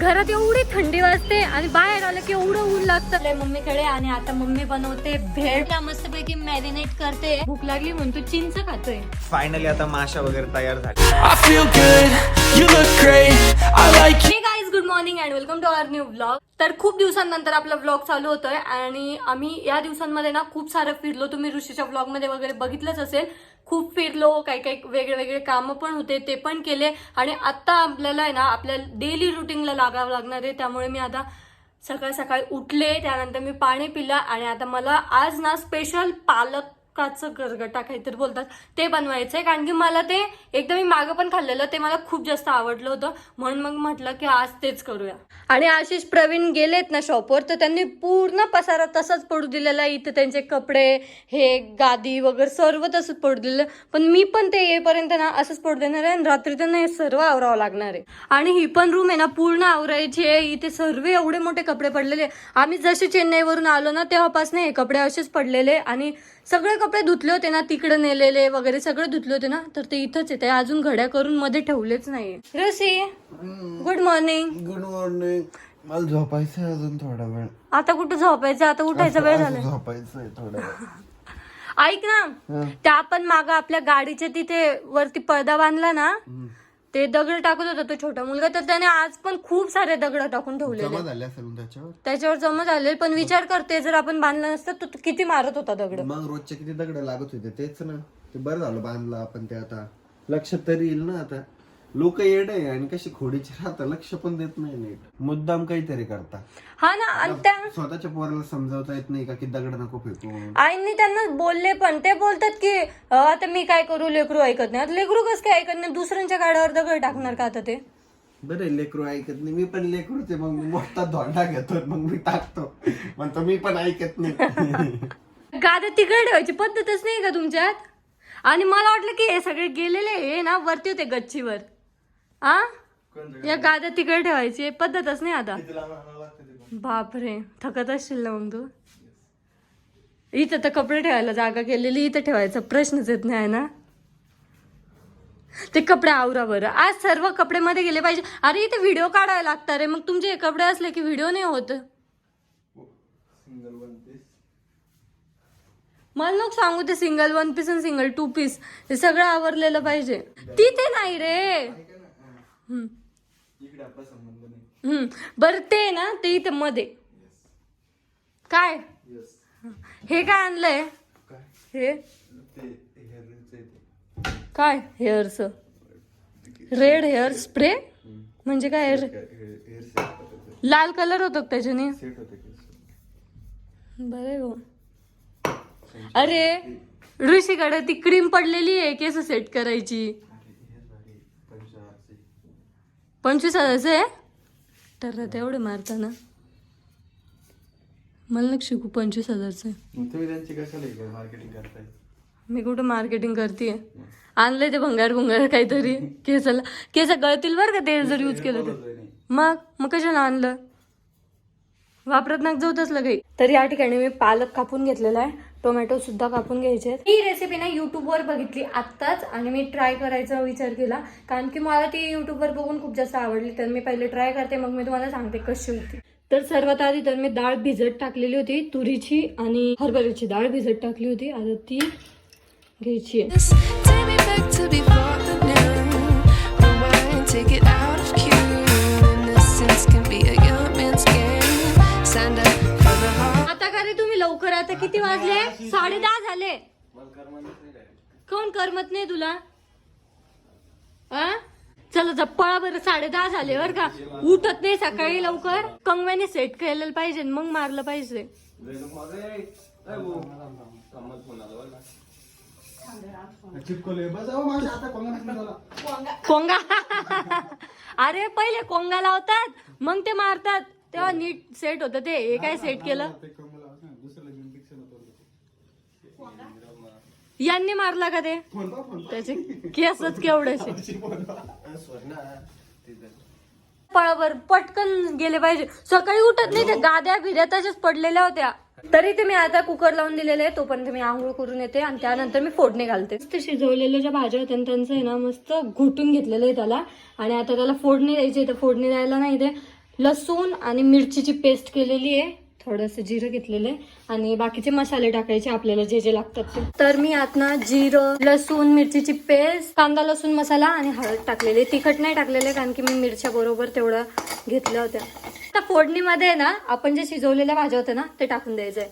घरात एवढी थंडी वाजते आणि बाहेर आलं की एवढं ऊन लागतं. मम्मीकडे आणि आता मम्मी बनवते भेळ. मस्तपैकी मॅरिनेट करते. भूक लागली म्हणतो चिंच खातोय. फायनली आता माशा वगैरे तयार झाली. हे good morning and welcome to our new blog तर खूप दिवसांनंतर आपला ब्लॉग चालू होतोय आणि आम्ही या दिवसांमध्ये ना खूप सारं फिरलो. तुम्ही ऋषीच्या ब्लॉगमध्ये वगैरे बघितलंच असेल. खूप फिरलो काही काही वेगळे वेगळे कामं पण होते ते पण केले. आणि आत्ता आपल्याला आहे ना आपल्या डेली रुटीनला लागावं लागणार आहे. त्यामुळे मी आता सकाळ सकाळी उठले त्यानंतर मी पाणी पिलं. आणि आता मला आज ना स्पेशल पालक पालकाचं गरगटा काहीतरी बोलतात ते बनवायचं आहे कारण की मला ते एकदा मी मागं पण खाल्लेलं ते मला खूप जास्त आवडलं होतं. म्हणून मग म्हटलं की आज तेच करूया. आणि आशिष प्रवीण गेलेत ना शॉपवर तर त्यांनी पूर्ण पसारा तसाच पडू दिलेला इथं इथे त्यांचे कपडे हे गादी वगैरे सर्व तसंच पडू दिलेलं. पण मी पण ते येईपर्यंत ना असंच पडू देणार आहे आणि रात्री त्यांना हे सर्व आवरावं लागणार आहे. आणि ही पण रूम आहे ना पूर्ण आवरायची आहे. इथे सर्व एवढे मोठे कपडे पडलेले आम्ही जसे चेन्नईवरून आलो ना तेव्हापासून हे कपडे असेच पडलेले आणि सगळे कपडे धुतले होते ना तिकडे नेलेले वगैरे सगळे धुतले होते ना तर ते इथंच आहे ते अजून घड्या करून मध्ये ठेवलेच नाही रसी गुड मॉर्निंग गुड मॉर्निंग मला झोपायचं अजून थोडा वेळ. आता कुठं झोपायचं? आता उठायचा वेळ झालाय. झोपायचं थोडा वेळ. ऐक ना त्या आपण माग आपल्या गाडीच्या तिथे वरती पडदा बांधला ना ते दगड टाकत होता तो छोटा मुलगा तर त्याने आज पण खूप सारे दगड टाकून ठेवलेले. जमा झाले असेल ना त्याच्यावर? त्याच्यावर जमा झाले पण विचार करते जर आपण बांधलं नसतं तर तो किती मारत होता दगड? मग रोजचे किती दगड लागत होते? तेच ना. ते बरं झालं बांधलं आपण ते आता. लक्षात तरी येईल ना आता. लोक येड आहे आणि कशी खोडीची राहतात लक्ष पण देत नाही नीट. मुद्दाम काहीतरी करता. हा ना आणि त्या स्वतःच्या पोराला समजावता येत नाही का की दगड नको फेकू आईंनी त्यांना बोलले पण ते बोलतात की "अं, आता मी काय करू लेकरू ऐकत नाही. आता लेकरू कसं काय ऐकत नाही? दुसऱ्यांच्या गाड्यावर दगड टाकणार का आता ते? बरं लेकरू ऐकत नाही. मी पण लेकरूच आहे मग मी मोठा धोंडा घेतो मग मी टाकतो. म्हणतो मी पण ऐकत नाही. गाड्या तिकडे ठेवायची पद्धतच नाही का तुमच्यात? आणि मला वाटलं की हे सगळे गेलेले हे ना वरती होते गच्चीवर. आ? या गाद्या तिकडे ठेवायची. पद्धतच नाही आता. बापरे. थकत असशील ना मग तू. इथं तर कपडे ठेवायला जागा केलेली. इथं ठेवायचा प्रश्नच येत नाही आहे ना? ते कपडे आवरा बरं. आज सर्व कपडे मध्ये गेले पाहिजे. अरे इथे व्हिडिओ काढायला लागतात रे मग तुमचे हे कपडे असले की व्हिडिओ नाही होत. मला नको सांगू ते सिंगल वन पीस आणि सिंगल टू पीस. हे सगळं आवरलेलं पाहिजे. तिथे नाही रे. हम्म. हम्म. बरं ते ना ते इथे मध्ये. काय? हे काय आणलंय? हे? काय? हेअरच रेड हेअर स्प्रे म्हणजे काय लाल कलर होतो का त्याच्याने? बरं भाऊ अरे ऋषीकडे ती क्रीम पडलेली आहे केस सेट करायची. पंचवीस हजारचं आहे तर तेवढे मारताना मला नको शिकू पंचवीस हजारचं? आहे तुम्ही त्यांची कशाला मार्केटिंग करताय. मी कुठं मार्केटिंग करते आणलंय ते भंगार भुंगार काहीतरी. केसाला केस गळतील बरं का ते जर यूज केलं तर. मग? मग कशाला आणलं? वापरत नाक जाऊ तसलं काही तर या ठिकाणी मी पालक कापून घेतलेला आहे. टोमॅटो सुद्धा कापून घ्यायचे ही रेसिपी ना युट्यूबवर बघितली आत्ताच आणि मी ट्राय करायचा विचार केला. कारण की मला ती युट्यूबवर बघून खूप जास्त आवडली. तर मी पहिले ट्राय करते मग मी तुम्हाला सांगते कशी होती. तर सर्वात आधी तर मी डाळ भिजत टाकलेली होती तुरीची आणि हरभऱ्याची डाळ भिजत टाकली होती. आता ती घ्यायची heart. आता का रे तुम्ही लवकर आता किती वाजले? साडे दहा झाले. कोण करमत नाही तुला? चला जप्पळा बरं साडे दहा झाले बर का? उठत नाही सकाळी लवकर. कंगव्याने सेट केलेलं पाहिजे मग मारलं पाहिजे. कोंगा. अरे पहिले कोंगा लावतात मग ते मारतात. तेव्हा नीट सेट होतं ते. हे काय सेट केलं? यांनी मारला का ते? त्याचे केसच केवढेसे पळावर पटकन गेले पाहिजे. सकाळी उठत नाही ते गाद्या बिद्या तशाच पडलेल्या होत्या. तरी ते मी आता कुकर लावून दिलेले आहे तोपर्यंत मी आंघोळ करून येते आणि त्यानंतर मी फोडणी घालते. मस्त शिजवलेल्या ज्या भाज्या होत्या ना, त्यांचं आहे ना मस्त घोटून घेतलेलं आहे त्याला. आणि आता त्याला फोडणी द्यायची आहे, तर फोडणी द्यायला नाही ते लसूण आणि मिरचीची पेस्ट केलेली आहे. थोडंसं जिरं घेतलेलं आहे आणि बाकीचे मसाले टाकायचे आपल्याला जे जे लागतात ते. तर मी आतना जिरं लसूण मिरचीची पेस्ट कांदा लसूण मसाला आणि हळद टाकलेली. तिखट नाही टाकलेले कारण की मी मिरच्या बरोबर तेवढं घेतल्या होत्या. आता फोडणीमध्ये ना आपण जे शिजवलेल्या भाज्या होत्या ना ते टाकून द्यायचंय.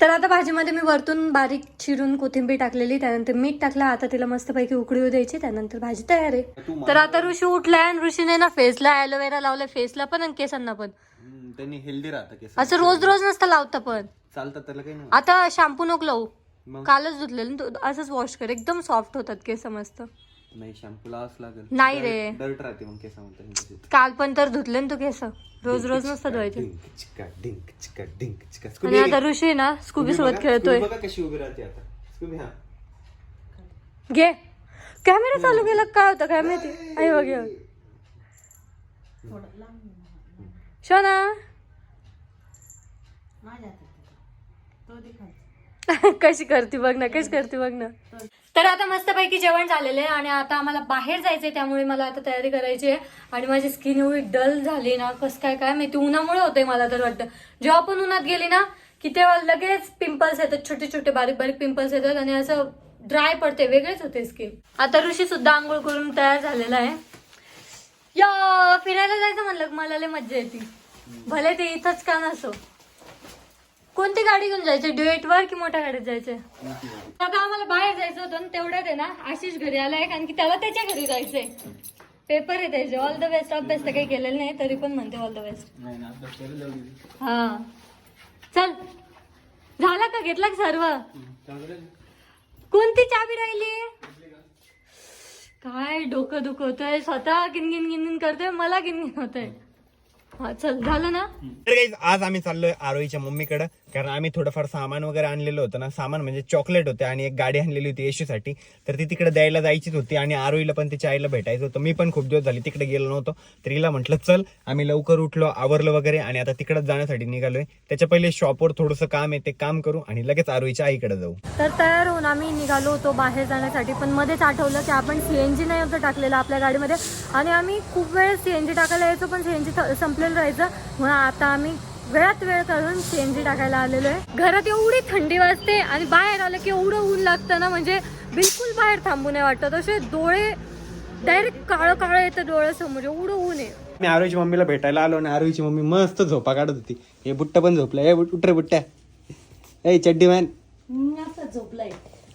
तर आता भाजीमध्ये मी वरतून बारीक चिरून कोथिंबीर टाकलेली त्यानंतर मीठ टाकलं आता तिला मस्तपैकी उकळी येऊ द्यायची त्यानंतर भाजी तयार आहे. तर आता ऋषी उठलाय आणि ऋषीने ना फेसला ॲलोवेरा लावलाय फेसला पण आणि केसांना पण. त्यांनी हेल्दी राहतं केस असं रोज रोज नसतं लावतं पण. चालतात त्याला काही नाही आता शॅम्पू नको लावू. मग? कालच धुतलेलं ना तू असंच वॉश कर. एकदम सॉफ्ट होतात केस मस्त. नाही शॅम्पू लावाच लागेल. नाही रे. डर्ट राहते मग केसामध्ये काल पण तर धुतले ना तू केस. रोज रोज नसतं धुवायचे. डिंक चिका डिंक चिका डिंक चिका. आणि आता ऋषी ना स्कूबी सोबत खेळतोय. बघा कशी उभी राहते आता. स्कूबी हा. घे. कॅमेरा चालू केला काय होतं? काय माहिती आई बघ हे बघ. शोना. कशी करते बघ ना कशी करते बघ ना. तर आता मस्तपैकी जेवण झालेलं आहे आणि आता आम्हाला बाहेर जायचंय त्यामुळे मला आता तयारी करायची आहे. आणि माझी स्किन एवढी डल झाली ना कसं काय काय माहिती उन्हामुळे होतंय मला तर वाटतं. जेव्हा आपण उन्हात गेली ना की तेव्हा लगेच पिंपल्स येतात छोटे छोटे बारीक बारीक पिंपल्स येतात आणि असं ड्राय पडते वेगळेच होते स्किन आता ऋषी सुद्धा आंघोळ करून तयार झालेला आहे. या फिरायला जायचं म्हणलं की मला लय मज्जा येते. भले ते इथंच का नसो. कोणती गाडी घेऊन जायचे? ड्युएट वर की मोठ्या गाडीत जायचे? आता आम्हाला बाहेर जायचं होतं आणि तेवढ्यात आहे ना आशिष घरी आलाय कारण की त्याला त्याच्या घरी जायचंय. पेपर आहे त्याचे ऑल द बेस्ट अभ्यास तर काही केलेलं नाही तरी पण म्हणते ऑल द. बेस्ट हा. चल. झाला का? घेतला का सर्व? कोणती चाबी राहिली? काय डोकं दुखवतंय स्वतः गिनगिन गिनगिन करतोय मला गिनगिन होतंय. हा चल झालं ना? तर guys, आज आम्ही चाललोय आरोहीच्या मम्मीकडे. कारण आम्ही थोडंफार सामान वगैरे आणलेलं होतं ना सामान म्हणजे चॉकलेट होते आणि एक गाडी आणलेली होती येशूसाठी तर ती तिकडे द्यायला जायचीच होती आणि आरोईला पण तिच्या आईला भेटायचं होतं. मी पण खूप दिवस झाले तिकडे गेलो नव्हतो. तर हिला म्हटलं चल आम्ही लवकर उठलो आवरलं वगैरे आणि आता तिकडे जाण्यासाठी निघालोय. त्याच्या पहिले शॉपवर थोडंसं काम आहे ते काम करू आणि लगेच आरोईच्या आईकडे जाऊ. तर तयार होऊन आम्ही निघालो होतो बाहेर जाण्यासाठी पण मध्येच आठवलं की आपण सीएनजी नाही होतं टाकलेलं आपल्या गाडीमध्ये. आणि आम्ही खूप वेळ सीएनजी टाकायला यायचो पण सीएनजी संपलेलं राहायचं. म्हणून आता आम्ही वेळात वेळ काढून सीएनजी टाकायला आलेलो आहे. घरात एवढी थंडी वाजते आणि बाहेर आलं की एवढं ऊन लागतं ना म्हणजे बिलकुल बाहेर थांबू नाही वाटत. असे डोळे डायरेक्ट काळं काळं येतं डोळ्यासमोर एवढं ऊन आहे. मी आरोईच्या मम्मीला भेटायला आलो आणि आरोईची मम्मी मस्त झोपा काढत होती. हे बुट्टा पण झोपला. ए बुट- उठ रे बुट्ट्या. ए चड्डी मॅन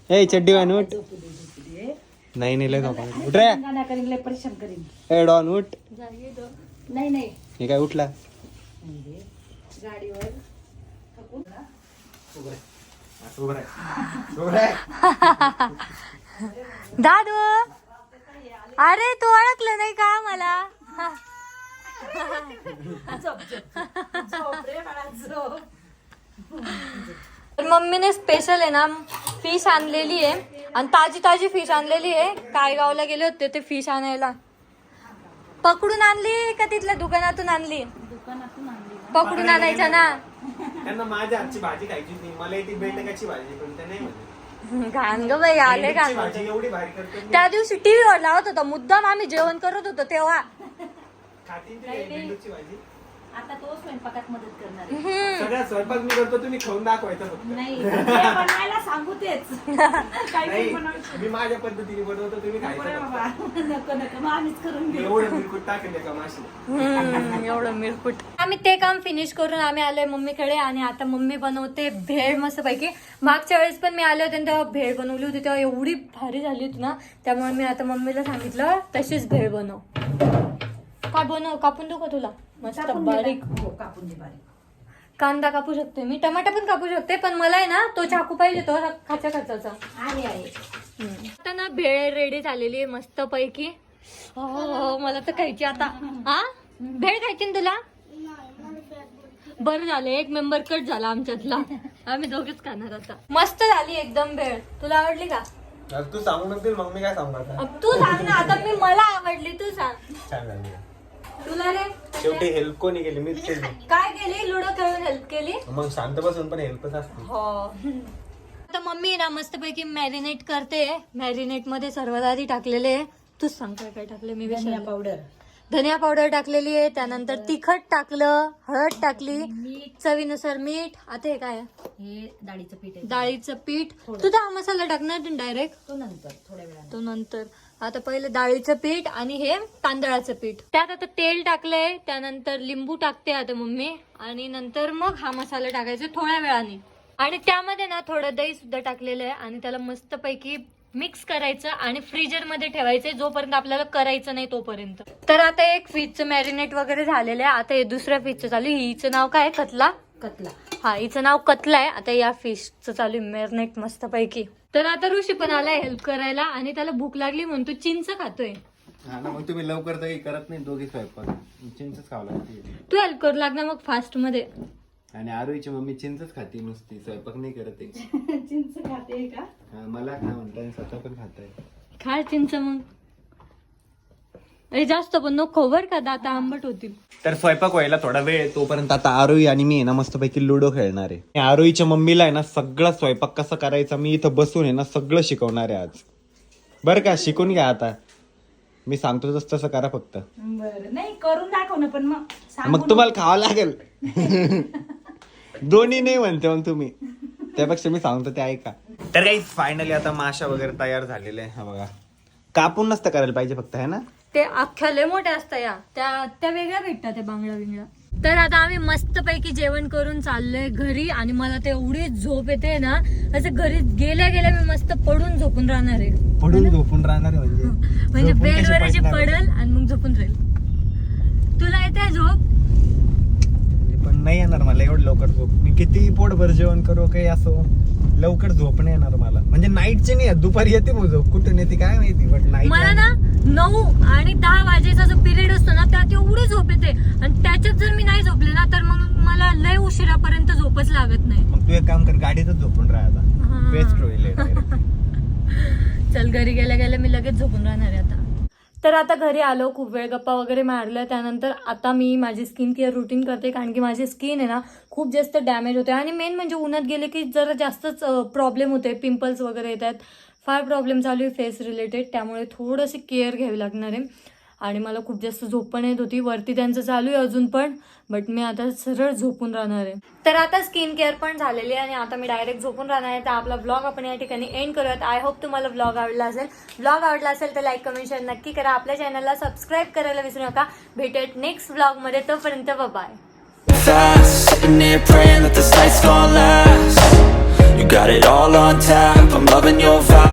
ए चड्डी मॅन उठ. नाही नाही लय झोपा. उठ रे. ए डॉन उठ. हे काय उठला. दादू! अरे तू ओळखलं नाही का मला तर मम्मीने स्पेशल आहे ना फिश आणलेली आहे. आणि ताजी ताजी फिश आणलेली आहे. काय गावला गेले होते ते फिश आणायला. पकडून आणली का तिथल्या दुकानातून आणली. पकडून आणायच्या ना. त्यांना माझ्या हातची भाजी खायची नाही मला येते बेटकाची भाजी पण ते नाही म्हणत घाण ग बाई आले घाण. भाजी एवढी भारी करते त्या दिवशी टीव्हीवर लावत होता. मुद्दाम आम्ही जेवण करत होतो तेव्हा. खाती बेंडूची भाजी. आता तो स्वयंपाकात मदत करणार आहे. हम्म. सगळ्या स्वयंपाक मी करतो तुम्ही खाऊन दाखवायचं फक्त. नाही जे बनवायला सांगू तेच. काही नाही पण बनवायचं मी माझ्या पद्धतीने बनवतो तुम्ही नको रे खायचं बाबा. नको नको मग आम्हीच करून फक्त. घेऊ. एवढं बिलकुल टाकेल का माशी हम्म, एवढं मिरकुट. आम्ही ते काम फिनिश करून आम्ही आलोय मम्मीकडे आणि आता मम्मी बनवते भेळ मस्त पैकी मागच्या वेळेस पण मी आले होते आणि तेव्हा भेळ बनवली होती तेव्हा एवढी भारी झाली होती ना त्यामुळे मी आता मम्मीला सांगितलं तशीच भेळ बनव. काय बनव? कापून देऊ का तुला. मस्त कापून घे बारीक. ना. हो, कापून दे बारीक. कांदा कापू शकते. मी टमाटा पण कापू शकते पण मला आहे ना तो चाकू पाहिजे तो खाच्या खाचाचा. आहे आहे. आता ना भेळ रेडी झालेली आहे मस्त पैकी हो मला तर खायची आता. हा भेळ खायची ना तुला? बरं झालं एक मेंबर कट झाला आमच्यातला. आम्ही दोघेच खाणार आता. मस्त झाली एकदम भेळ. तुला आवडली का? तू सांगू नक्की मग मी काय सांगू आता? अब तू सांग ना आता मी मला आवडली तू सांग. छान झाली. तुला रे? शेवटी हेल्प कोणी केली? मीच केली. काय केली? लुडो खेळून हेल्प केली? मग शांत बसून पण हेल्पच असते हो. आता मम्मी ना मस्तपैकी मॅरिनेट करते. मॅरिनेटमध्ये सर्वात आधी टाकलेले. तूच सांग काय काय टाकले मी धनिया विसरले पावडर धनिया पावडर टाकलेली आहे त्यानंतर तिखट टाकलं हळद टाकली चवीनुसार मीठ. आता हे काय? हे डाळीचं पीठ आहे. डाळीचं पीठ. तू हा मसाला टाकणार डायरेक्ट तो नंतर थोड्या वेळाने. तो नंतर. आता पहिले डाळीचं पीठ आणि हे तांदळाचं पीठ. त्यात आता तेल टाकलंय त्यानंतर लिंबू टाकते आता मम्मी. आणि नंतर मग हा मसाला टाकायचा थोड्या वेळाने. आणि त्यामध्ये ना थोडं दही सुद्धा टाकलेलं आहे आणि त्याला मस्तपैकी मिक्स करायचं आणि फ्रीजरमध्ये ठेवायचं जोपर्यंत आपल्याला करायचं नाही तोपर्यंत. तर आता एक फिशचं मॅरिनेट वगैरे झालेलं आहे. आता हे दुसऱ्या फिशचं चालू. हिचं नाव काय? कतला? कतला. हा हिचं नाव कतला आहे. आता या फिशचं चालू आहे. मॅरिनेट मस्त पैकी तर आता ऋषी पण आलाय हेल्प करायला आणि त्याला भूक लागली म्हणून तो चिंच खातोय. हा ना मग तुम्ही लवकर तर काही करत नाही दोघी स्वयंपाक चिंचच खावं लागते. तू हेल्प करू लागणार मग फास्टमध्ये. आणि आरोईची मम्मी चिंचच खाते नुसती स्वयंपाक नाही करत आहे. चिंच खाते का? हा, मला खा म्हणताय आणि स्वतः पण खाताय खा चिंच मग. अरे जास्त पण नको बर का दाता आंबट होतील. तर स्वयंपाक व्हायला थोडा वेळ आहे. तोपर्यंत आता आरोई आणि मी आहे ना मस्तपैकी लुडो खेळणार आहे. आरोईच्या मम्मीला आहे ना सगळा स्वयंपाक कसा करायचा मी इथं बसून आहे ना सगळं शिकवणार आहे आज. बरं का शिकून घ्या आता. मी सांगतो तसं तसं करा फक्त. बरं. नाही करून दाखव ना पण मग. सांगू मग तुम्हाला खावं लागेल. दोन्ही नाही म्हणते मग तुम्ही. त्यापेक्षा मी सांगतो ते ऐका. तर काही फायनली आता माशा वगैरे तयार झालेले आहे हा बघा. कापून नसतं करायला पाहिजे फक्त है ना? ते अख्ख्या लय मोठ्या असतात या. त्या त्या वेगळ्या भेटतात त्या बांगड्या बिंगड्या. तर आता आम्ही मस्तपैकी जेवण करून चाललोय घरी आणि मला ते एवढी झोप येते ना असं घरी गेल्या गेल्या मी मस्त पडून झोपून राहणार आहे. पडून झोपून राहणार आहे म्हणजे? म्हणजे झोपून कशी बेडवर अशी पडणार? पडल आणि मग झोपून राहील. तुला येते झोप? नाही येणार मला एवढं लवकर झोप. मी किती पोटभर जेवण करू काही असो लवकर झोप नाही येणार मला. म्हणजे नाईटचे नाही दुपारी येते मग झोप. कुठून येते काय माहिती बट नाईट मला ना नऊ आणि दहा वाजेचा जो पिरियड असतो ना त्यात एवढी झोप येते. आणि त्याच्यात जर मी नाही झोपले ना तर मग मला लय उशिरापर्यंत झोपच लागत नाही. मग तू एक काम कर गाडीतच झोपून राहा. आता. बेस्ट होईल. चल घरी गेल्या गेल्या मी लगेच झोपून राहणार आहे आता. तर आता घरी आलो खूप वेळ गप्पा वगैरे मारलं त्यानंतर आता मी माझी स्किन केअर रुटीन करते कारण की माझी स्किन आहे ना खूप जास्त डॅमेज होते. आणि मेन म्हणजे उन्हात गेले की जरा जास्तच प्रॉब्लेम होते. पिंपल्स वगैरे येतात. फार प्रॉब्लेम चालू आहे फेस रिलेटेड त्यामुळे थोडंशी केअर घ्यावी लागणार आहे. आणि मला खूप जास्त झोप पण येत होती. वरती त्यांचं चालू आहे अजून पण बट मी आता सरळ झोपून राहणार आहे. तर आता स्किन केअर पण झालेली आहे आणि आता मी डायरेक्ट झोपून राहणार आहे. तर आपला ब्लॉग आपण या ठिकाणी एंड करूयात. आय होप तुम्हाला ब्लॉग आवडला असेल. ब्लॉग आवडला असेल तर लाईक कमेंट शेअर नक्की करा. आपल्या चॅनलला सबस्क्राईब करायला विसरू नका. भेटेल नेक्स्ट ब्लॉगमध्ये तोपर्यंत bye fast Sitting here praying that this night's gonna last. You got it all on tap. I'm loving your vibe.